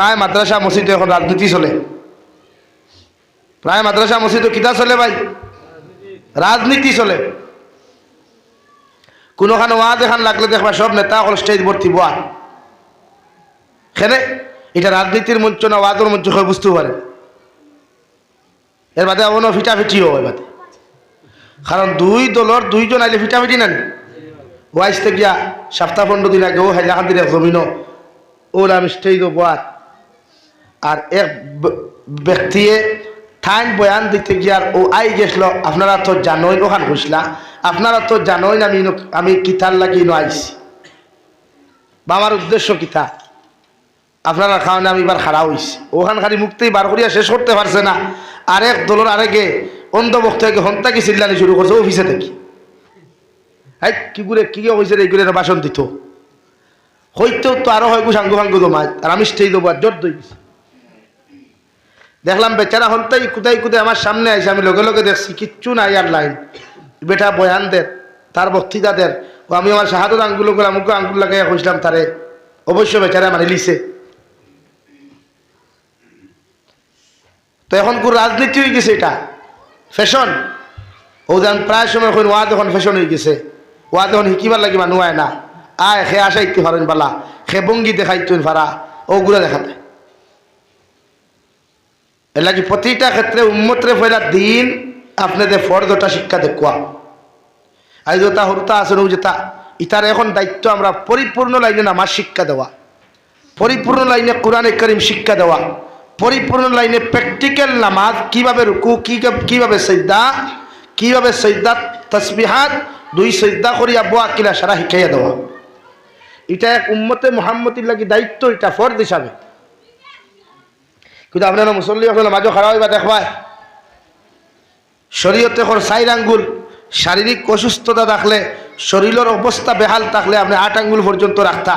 প্রায় মাদ্রাসা মসজিদে এখন রাজনীতি চলে। প্রায় মাদ্রাসা মসজিদে কিতা চলে ভাই। রাজনীতি চলে। কোনোখানে ওয়াজ এখান লাগলে দেখবা সব নেতা হল স্টেজ ভর্তি বোয়া। খেনে এটা রাজনীতির মঞ্চ না ওয়াজের মঞ্চ হয়ে বুঝতে পারে। এর বাদে অন্য ফিটাফিটিও হয় বাদে। কারণ দুই দলর দুইজন আইলে ফিটাফিটি নেন। ওয়াইসতে গিয়া সপ্তাহ পনেরো দিন আগে ও হাইলাখান দিলে জমিন ওর আমি স্টেজ বোয়াত। আর এক ব্যক্তিয়ে ঠাইন বয়ান দিতে গিয়ার ও আই গেছিল, আপনারা তো জানোই ওখান ঘুষলা, আপনারা তো জানোই না আমি আমি কিতার লাগি ইনো আইছি। বা আমার উদ্দেশ্য কিতা? আপনারা খাওয়ানে আমি এবার খাড়া হইছি। ওখান খালি মুক্তি বার করিয়া শেষ করতে পারছে না। আরেক দলের আরেকে অন্ধ বক্তাকে হন্তা কি চিল্লানি শুরু করছে, অফিসে থেকে। হাই, কি করে কি হয়েছে রে এগুলো বাসন দিত? হইতেও তো আরও হয় সাঙ্গু ফাঙ্গু জমায় আর আমি স্টেজ দেবো আর জোর দই দেখলাম, বেচারা হন্তাই কুদাই কুদাই আমার সামনে আইসে, আমি লগে লগে দেখছি, কিচ্ছু নাই আর লাইন। বেটা বয়ান দের তার বক্তৃতা দের ও, আমি আমার শাহাদত আঙ্গুলো করে আমাকে আঙ্গুল লাগাইয়া খুঁজলাম তারে। অবশ্য বেচারা মানে লিছে তো এখন কোন রাজনীতি হয়ে গেছে এটা? ফ্যাশন ও যেন প্রায় সময় এখন ওয়া এখন ফ্যাশন হয়ে গেছে। ওয়া এখন শিকিবার লাগি মানুহ আয় না। আয় সে আসা ইতে পারেন পালা সে বঙ্গি দেখাইতেন পারা ওগুলো দেখাতে। এর লাগি প্রতিটা ক্ষেত্রে উন্মত্রে ফেরা দিন আপনাদের ফর্দটা শিক্ষা দেখুয়া। আজ যেটা হরতা আছে যেটা ইতার এখন দায়িত্ব আমরা পরিপূর্ণ লাইনে নামাজ শিক্ষা দেওয়া। পরিপূর্ণ লাইনে কোরআনে করিম শিক্ষা দেওয়া। পরিপূর্ণ লাইনে প্র্যাকটিক্যাল নামাজ, কীভাবে রুকু, কি কীভাবে সৈদা কীভাবে সৈদা তসবিহাত, দুই সৈদা করিয়া বোয়া কিলা সারা শিখাইয়া দেওয়া। এটা এক উম্মতে মোহাম্মতির লাগি দায়িত্ব, এটা ফর্দ হিসাবে। কিন্তু আপনারা মুসল্লি হলে মাঝে খারাপ হইবা দেখবায় শরীয়তে কর সাইর আঙ্গুল শারীরিক অসুস্থতা থাকলে শরীরের অবস্থা বেহাল থাকলে আপনি আট আঙ্গুল পর্যন্ত রাখতা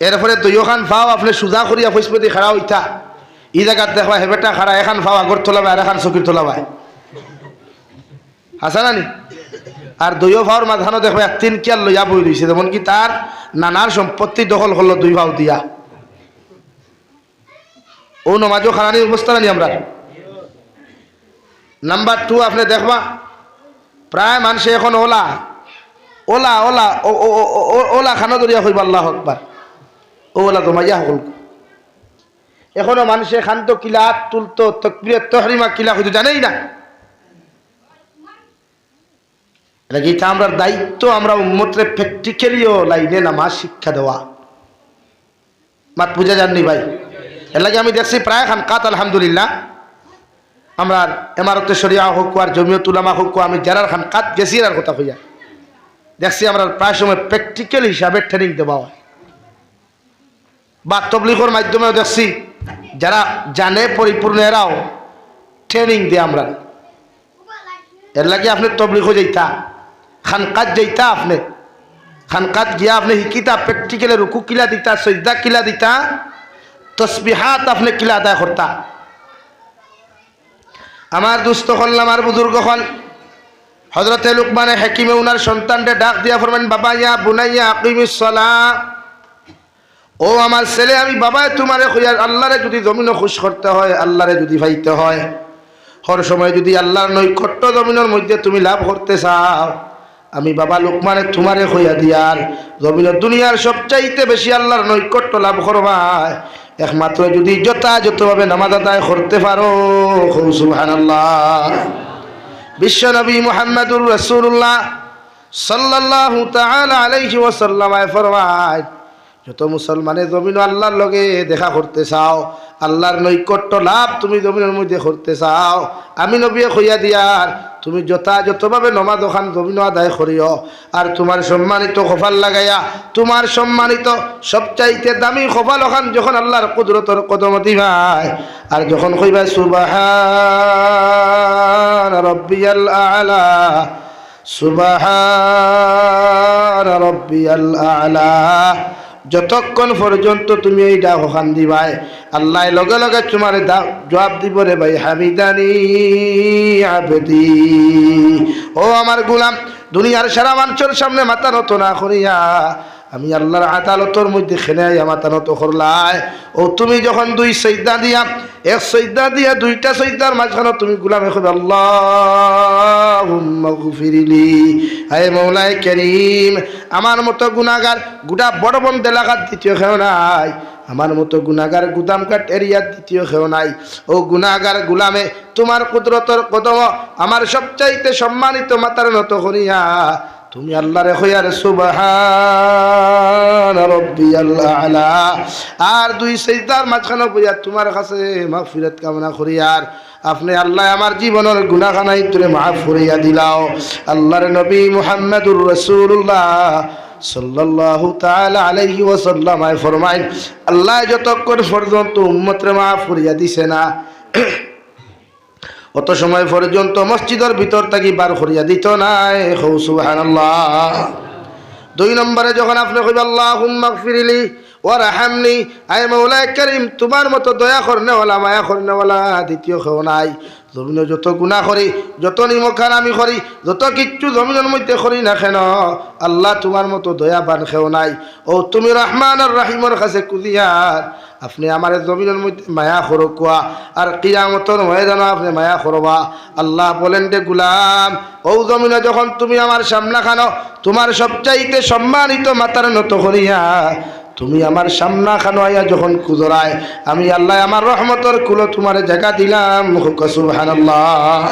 এরপরে দুইখান ফাও আপনি সুজা করিয়া ফৈসপতি খাড়া হইতা ই জায়গাত দেখবা হেবেটা খাড়া এখান ফাও আগর তোলাবাই আর এখান চকির তোলাবাই। হাসা নানি আর দুইও ভাওর মাঝখানো দেখবা এক তিন কিয়ার লইয়া বই রয়েছে যেমন কি তার নানার সম্পত্তি দখল করল দুই ভাও দিয়া। ও নমাজও খারানির অবস্থা নানি আমরা। নাম্বার টু আপনি দেখবা, প্রায় মানুষে এখন ওলা। ওলা ওলা ওলা খানো দরিয়া হইব আল্লাহ আকবার। ও ওলা তোমাইয়া সকল এখনও মানুষে খান্ত কিলা, তুলতো, তকবিরে, তহরিমা কিলা হইতো জানেই না। এটা আমরা দায়িত্ব? আমরা উন্মত্রে প্র্যাকটিক্যালিও লাইনে নামাজ শিক্ষা দেওয়া। মাত বুঝা যাননি ভাই? এর লাগে আমি দেখছি প্রায় খান কাত, আলহামদুলিল্লাহ। আমরা এমারতে সরিয়া হোক আর জমিয়ত উলামা হোক, আমি যারার খান কাত গেছি আর কথা হইয়া দেখছি আমরা প্রায় সময় প্র্যাকটিক্যাল হিসাবে ট্রেনিং দেওয়া হয়। বা তবলিগর মাধ্যমেও দেখছি যারা জানে, পরিপূর্ণ, এরাও ট্রেনিং দেয় আমরা এর লাগে আপনি তবলিগ যাইতা খানকাত যাইতা আপনি। খান খানকাত গিয়া আপনি শিকিতা প্র্যাকটিক্যালে রুকু কিলা দিতা সজ্জা কিলা দিতা। তসবিহাত আপনি কিলা আদায় করতা আমার দুস্থ হল আমার বুজুর্গ হল হজরতে লুকমানে হেকিমে উনার সন্তানকে ডাক দিয়া ফরমান বাবা ইয়া বুনাইয়া আকিমিসলা ও আমার ছেলে, আমি বাবা তোমারে খুঁজার আল্লাহরে যদি জমিনও খুশ করতে হয় আল্লাহরে যদি ভাইতে হয়। হর সময় যদি আল্লাহর নৈকট্য জমিনের মধ্যে তুমি লাভ করতে চাও, আমি বাবা লোকমানে তোমারে হইয়া দিয়ার জমিনের দুনিয়ার সবচাইতে বেশি আল্লাহর নৈকট্য লাভ করবায় একমাত্র যদি যথাযথভাবে নামাজ আদায় করতে পারো সুবহানাল্লাহ। বিশ্ব নবী মোহাম্মদুর রসুল্লাহ তাআলা আলাইহি ওয়াসাল্লাম ফরমায়, যত মুসলমানে জমিন আল্লাহর লগে দেখা করতে চাও, আল্লাহর নৈকট্য লাভ তুমি জমিনের মধ্যে করতে চাও, আমি নবী কইয়া দিয়ার তুমি যথাযথভাবে নমাজ ওখান জমিন আদায় করিও। আর তোমার সম্মানিত কপাল লাগাইয়া, তোমার সম্মানিত সবচাইতে দামি কপাল ওখান যখন আল্লাহর কুদরতর কদম দিবাই আর যখন কইবা সুবাহান রব্বিয়াল আলা, সুবাহান রব্বিয়াল আলা। যতক্ষণ পর্যন্ত তুমি এই ডাক ওখান দিবাই আল্লাহ লগে লগে তোমার জবাব দিব রে ভাই, হামিদানি আবেদি। ও আমার গুলাম, দুনিয়ার সারা মানুষের সামনে মাথা নত না করিয়া আমি আল্লাহর আদালতর মধ্যে খেলে আমাতানত করলাই ও তুমি যখন দুই সৈদা দিয়া, এক সৈদা দিয়া দুইটা সৈদার মাঝখানে তুমি গুলামে এখন আল্লাহ ফিরিলি হায় মৌলাই করিম, আমার মতো গুণাগার গোটা বড় বন্ধ এলাকার দ্বিতীয় খেও নাই। আমার মতো গুণাগার গুদাম কাট এরিয়ার দ্বিতীয় খেও নাই। ও গুণাগার গুলামে, তোমার কুদরতর কদম আমার সবচাইতে সম্মানিত মাতার নত করিয়া তুমি আল্লাহ রে হইয়ার সুবহান আলা। আর দুই সেজদার মাঝখানে বইয়া তোমার কাছে মাগফিরাত কামনা করিয়ার আপনি আল্লাহ আমার জীবনের গুনাহখানাই তুলে মাফ করিয়া দিলাও। আল্লাহর নবী মুহাম্মদুর রাসূলুল্লাহ সাল্লাল্লাহু তাআলা আল্লাহ যতক্ষণ পর্যন্ত উম্মতরে মাফ করিয়া দিছে না অত সময় পর্যন্ত মসজিদের ভিতর থাকি বার করিয়া দিত নাই। হৌ সুবহানাল্লাহ। দুই নম্বরে যখন আপনি কইব আল্লাহ ফিরিলি ও রাহামনি আয় মৌলা করিম, তোমার মতো দয়া করনেওয়ালা মায়া করনেওয়ালা দ্বিতীয় কেউ নাই। জমিনে যত গুণা করি, যত নিমখান আমি করি, যত কিচ্ছু জমিনের মধ্যে করি না কেন, আল্লাহ তোমার মতো দয়া বান খেও নাই। ও, তুমি রহমান আর রাহিমর কাছে কুদিয়ার। আপনি আমার জমিনের মধ্যে মায়া খরকুয়া, আর কিয়ামতর ময়দানও আপনি মায়া খরবা। আল্লাহ বলেন যে, গুলাম, ও জমিনে যখন তুমি আমার সামনা খানো, তোমার সবচাইতে সম্মানিত মাতার নত করিয়া তুমি আমার সামনা খানো আইয়া যখন কুদরায়। আমি আল্লাহ আমার রহমতর কুলো তোমার জায়গা দিলাম। সুবহানাল্লাহ।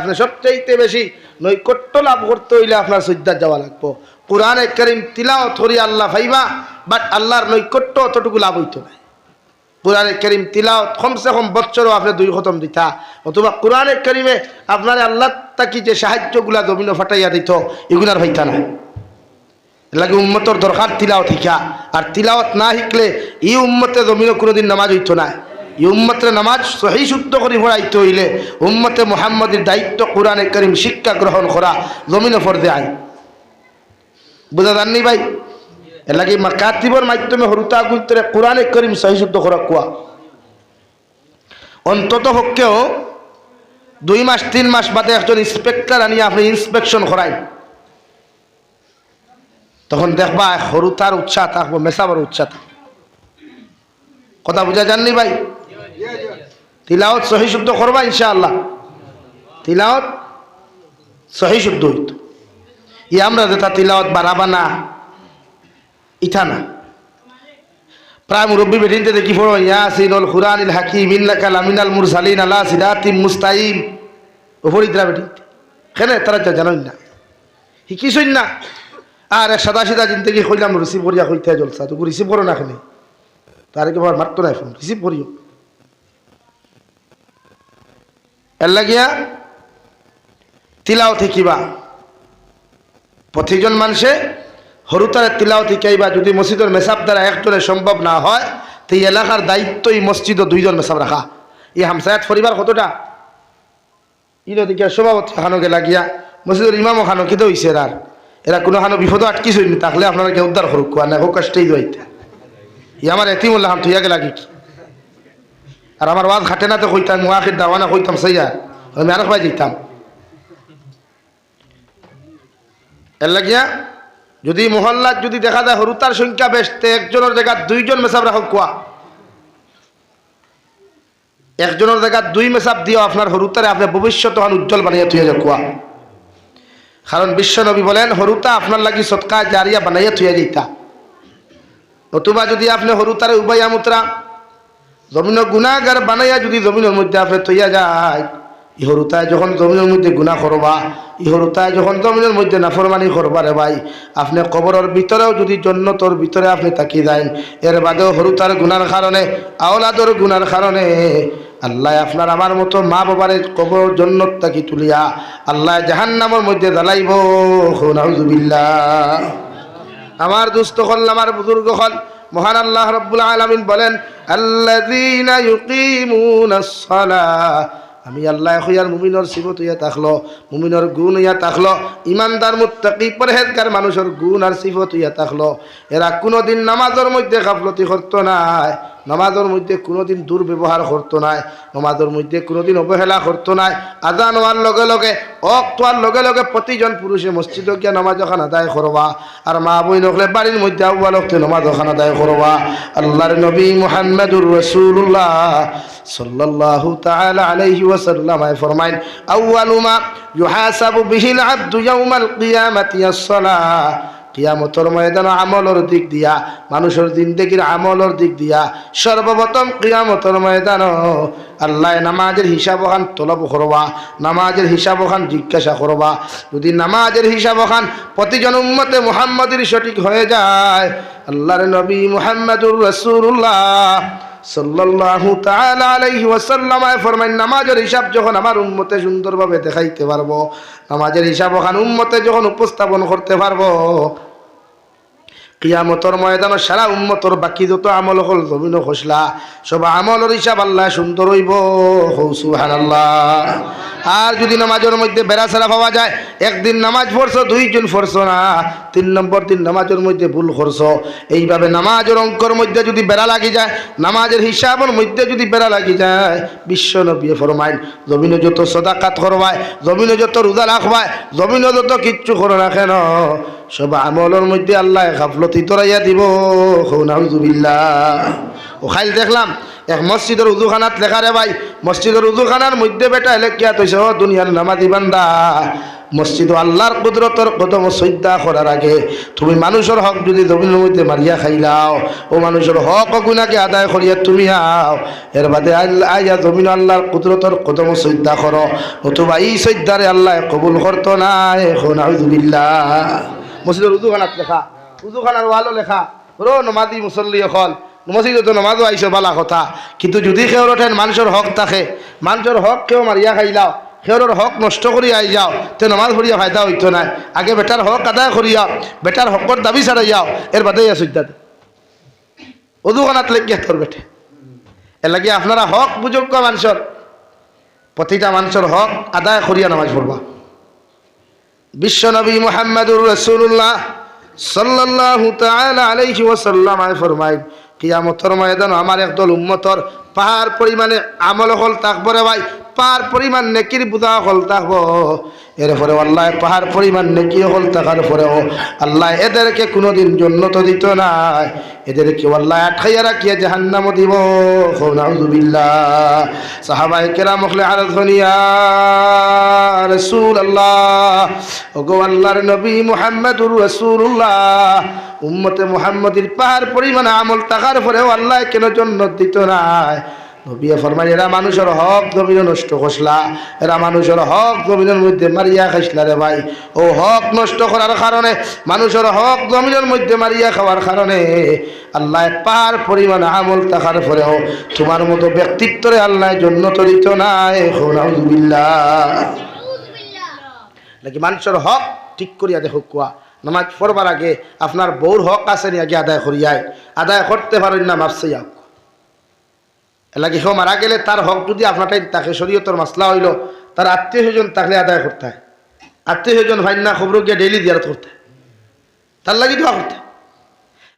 আপনি সবচাইতে বেশি নৈকট্য লাভ করতে হইলে আপনার সজ্জার যাওয়া লাগবো। কোরআনে করিম তিলাও থরি আল্লাহ ভাইবা বাট আল্লাহর নৈকট্য অতটুকু লাভ হইতো না। কোরআনে করিম তিলাও কমসে কম বছরও আপনি দুই খতম দিতা। অথবা কোরআনে করিমে আপনার আল্লাহ তাকি যে সাহায্যগুলা জমিন ফাটাইয়া দিত, এগুলার হইতা না লাগে উম্মতর দরকার তিলাওত শিকা আর তিলাওত না শিখলে ই উম্মতে জমিনে কোনোদিন নামাজ হইতো না। ই উম্মতের নামাজ সহি শুদ্ধ করে পড়াইতে হইলে উম্মতে মোহাম্মদের দায়িত্ব কোরআনে করিম শিক্ষা গ্রহণ করা, জমিনে ফর্দে আই বুঝা জাননি ভাই? এর লাগে কাতিবর মাধ্যমে হরুতা গুন্তরে কোরআনে করিম সহি শুদ্ধ করা কোয়া। অন্তত পক্ষেও দুই মাস, তিন মাস বাদে একজন ইন্সপেক্টর আনিয়ে আপনি ইন্সপেকশন করাই তখন দেখবা সরু তার উৎসাহ থাকব, মেসাবার উৎসাহ কথা বুঝা জাননি ভাই? তিলাওত সহি শুদ্ধ করবা ইনশাআল্লাহ। তিলাওত সহি শুদ্ধ হইত। ই আমরা যেটা তিলাওত বাড়াবা না ইথা না। প্রায় মুরব্বী বেটিনতে দেখি পড়ো, ইয়াসিনুল কুরআনিল হাকিম, ইন্নাকা লামিনাল মুরসালিন আলা সিরাতিম মুস্তাইম। ওপরিদ্রা বেটিনতে কেন? তারা জানোই না। শিকিছই না? আর সাদা সিধা জিন্দগি কইলাম রিসিভ করিয়া কইতে জলসা। তোকে রিসিভ করো না খালি তার একেবারে মারতো নাই ফোন রিসিভ করিও। এর লাগিয়া তিলাও থাকিবা প্রতিজন মানুষে হরুতারে তিলাও শিকাইবা যদি মসজিদের মেসাব দ্বারা একজনে সম্ভব না হয়, তো এই এলাকার দায়িত্ব এই মসজিদও দুইজন মেসাব রাখা। এই হামসায়াত পরিবার কতটা? ইনো দিকে সভাপতি খানো গেলা গিয়া মসজিদের ইমামও খানো কিতো হইছে আর এরা কোনো খানো বিপদও আটকিছ নি তাহলে আপনারা কে উদ্ধার করুক আর না হোক কষ্টেই দইতে ই আমার এতিমুল্লাহ হাম থইয়া গেলা কি আর আমার ওয়াজ খাটে না তো কইতাম, মুআখির দাওয়ানা কইতাম সাইয়া আমি আরেক ভাই যেতাম এর লাগিয়া, যদি মহল্লার যদি দেখা যায় হরুতার সংখ্যা বেশ তে একজনের জায়গা দুইজন মেসাব রাখক কোয়া একজনের জায়গা দুই মেসাব দিও আপনার হরুতারে আপনার ভবিষ্যৎ হন উজ্জ্বল বানিয়ে থুয়ে যাও কোয়া কারণ বিশ্বনবী বলেন হরুতা আপনার লাগি সৎকা জারিয়া বানাইয়া থুয়ে যেতা নতুবা যদি আপনি হরুতারে উবাইয়া মুত্রা জমিন গুণাগার বানাইয়া যদি জমিনের মধ্যে আপনি থইয়া যায় ইহরুতায় যখন জমিনের মধ্যে গুণা করবা ইহরুতায় যখন জমিনের মধ্যে নাফরমানি করবা রে ভাই, আপনি কবরের ভিতরেও যদি জন্নতর ভিতরে আপনি তাকিয়ে যান এর বাদেও হরুতার গুনার কারণে আওলাদর গুনার কারণে আল্লাহ আপনার আমার মতো মা বাবার কবর জন্নত তাকি তুলিয়া, আল্লাহ জাহান্নামের মধ্যে জ্বালাইব, নাউজুবিল্লাহ। আমার দুস্থ হল আমার বুজুর্গ হল মহান আল্লাহ রব্বুল আলমিন বলেন সালাহ আমি আল্লাহ হইয়ার মুমিনর সিবত হইয়া থাকল, মুমিনর গুণ হইয়া থাকল, ইমানদার, মুত্তাকি, পরহেজগার মানুষের গুণ আর সিফত হইয়া থাকল। এরা কোনোদিন নামাজের মধ্যে গাফলতি করতো না। নমাজের মধ্যে কোনোদিন দুর্ব্যবহার করতো নাই, নমাজের মধ্যে কোনোদিন অবহেলা করতো নাই। আজান হওয়ার লগে লগে অক্তার লগে লগে প্রতিজন পুরুষে মসজিদে গিয়া নমাজ ওখান আদায় করবা আর মা বই নকলে বাড়ির মধ্যে আউ্বাল নমাজ ওখান আদায় করবা আল্লাহর নবী মুহাম্মদুর রসুল্লাহ সাল্লাল্লাহু তাআলা আলাইহি ওয়াসাল্লাম ফরমাইন আউয়ালু মা ইউহাসাবু বিহিল আবদু ইয়াউমাল কিয়ামাতি আস-সালাহ। কিয়ামতর ময়দান আমলর দিক দিয়া, মানুষের জিন্দগির আমলর দিক দিয়া, সর্বপ্রথম কিয়ামতর ময়দান আল্লাহ নামাজের হিসাব ওখান তলব করবা, নামাজের হিসাব ওখান জিজ্ঞাসা করবা। যদি নামাজের হিসাব ওখান প্রতিজন উম্মতে মুহাম্মদের সঠিক হয়ে যায়, আল্লাহর নবী মুহাম্মদুর রাসূলুল্লাহ। নামাজের হিসাব যখন আমার সুন্দরভাবে দেখাইতে পারব, নামাজের হিসাব ওখান উম্মতে যখন উপস্থাপন করতে পারব কিয়ামতর ময়দান সারা উম্মতর বাকি যত আমল হল জমিন খসলা। সব আমলের হিসাব আল্লাহ সুন্দর হইব। সুবহানাল্লাহ। আর যদি নামাজের মধ্যে বেড়া ছাড়া পাওয়া যায়, একদিন নামাজ পড়ছো, দুইজন পড়ছো না। তিন নম্বর দিন নামাজের মধ্যে ভুল করছ। এইভাবে নামাজের অঙ্কর মধ্যে যদি বেড়া লাগি যায়, নামাজের হিসাবের মধ্যে যদি বেড়া লাগি যায়, বিশ্ব নবী ফরমাইন, জমিনে যত সদাকাত করবায়, জমিনে যত রোজা রাখবায়, জমিনে যত কিচ্ছু করো না। সব আমলের মধ্যে আল্লাহ গাফলতি তরাইয়া দিব। নাউজুবিল্লাহ। ও খাইল দেখলাম, এক মসজিদের উজুখানাত লেখা রে ভাই, মসজিদের উজুখানার মধ্যে বেটা এলে কিয়া তৈছ দুনিয়ার নামাজি বান্দা। মসজিদ আল্লাহর কুদরতর কদম শ্রদ্ধা করার আগে তুমি মানুষের হক যদি জমিনের মধ্যে মারিয়া খাইলাও, ও মানুষের হক গুণাকে আদায় করিয়া তুমি আও এর বাদে আইয়া জমিন আল্লাহর কুদরতর কদম শ্রদ্ধা করো, নতুবা এই শ্রদ্ধারে আল্লাহ কবুল করতো না এখন আউজুবিল্লাহ মসজিদের উজুখানাত লেখা, উজুখানার ওয়ালও লেখা। রো, নমাজি, মুসল্লি এখন মসজিদে তো নমাজও আইসো বালা কথা। কিন্তু যদি কেউ ওঠেন মানুষের হক থাকে, মানুষের হক কেউ মারিয়া খাইলাও সেওর হক নষ্ট করি আই যাও, তে নমাজ পড়িয়া ফায়দা হইতো না আগে বেটার হক আদায় করিয়া বেটার হকর দাবি ছাড়াই যাও এর বাদে আসুদ্দা অদুখানাত লেগে তোর বেটে। এর লাগে আপনারা হক বুযোগ্য মানুষের প্রতিটা মানুষের হক আদায় করিয়া নামাজ পড়বা বিশ্বনবী মোহাম্মদুর রসুল্লাহ সাল্লাহ আলাইহি ওসাল্লামায় ফরমাই কিয়ামতর ময়দান আমার একদল উম্মতর পাহাড় পরিমাণে আমল হল, তাকবরে ভাই পাহাড় পরিমাণ নেকির হল থাকব এরপরে আল্লাহ পাহাড় পরিমাণ নেকি হল থাকার পরেও আল্লাহ এদেরকে কোনোদিন জন্নত দিত না এদেরকে আল্লাহ আটখাইয়া রাখিয়া জাহান্নাম দিব। সাহাবায়ে কেরাম হলে আরাধনিয়া রসুল আল্লাহ ওগো আল্লাহর নবী মুহাম্মদুর রসুল্লাহ উম্মতে মুহাম্মদির পাহাড় পরিমাণ আমল থাকার পরেও আল্লাহ কেন জন্নত দিত না নবিয়া ফরমান এরা মানুষের হক জমিন নষ্ট করসলা এরা মানুষের হক জমিনের মধ্যে মারিয়া খাইসলা রে ভাই। ও হক নষ্ট করার কারণে, মানুষের হক জমিনের মধ্যে মারিয়া খাওয়ার কারণে আল্লাহ পার পরিমাণ আমল থাকার পরেও তোমার মতো ব্যক্তিত্বরে আল্লাহ জন্য তরিত নাই নাকি মানুষের হক ঠিক করিয়া দেখো কোয়া, নামাজ পড়বার আগে আপনার বউর হক আছে নি আগে আদায় করিয়ায় আদায় করতে পারেন না মাপসে যাও এলাকি কেউ মারা গেলে তার হক যদি আপনার তাকে শরীয়তর মাসলা হইল, তার আত্মীয় স্বজন তাকে আদায় করতে হয় আত্মীয় স্বজন ভাইনা খবর গিয়ে ডেইলি দিয়ার করতে। তার লাগি দোয়া করতে।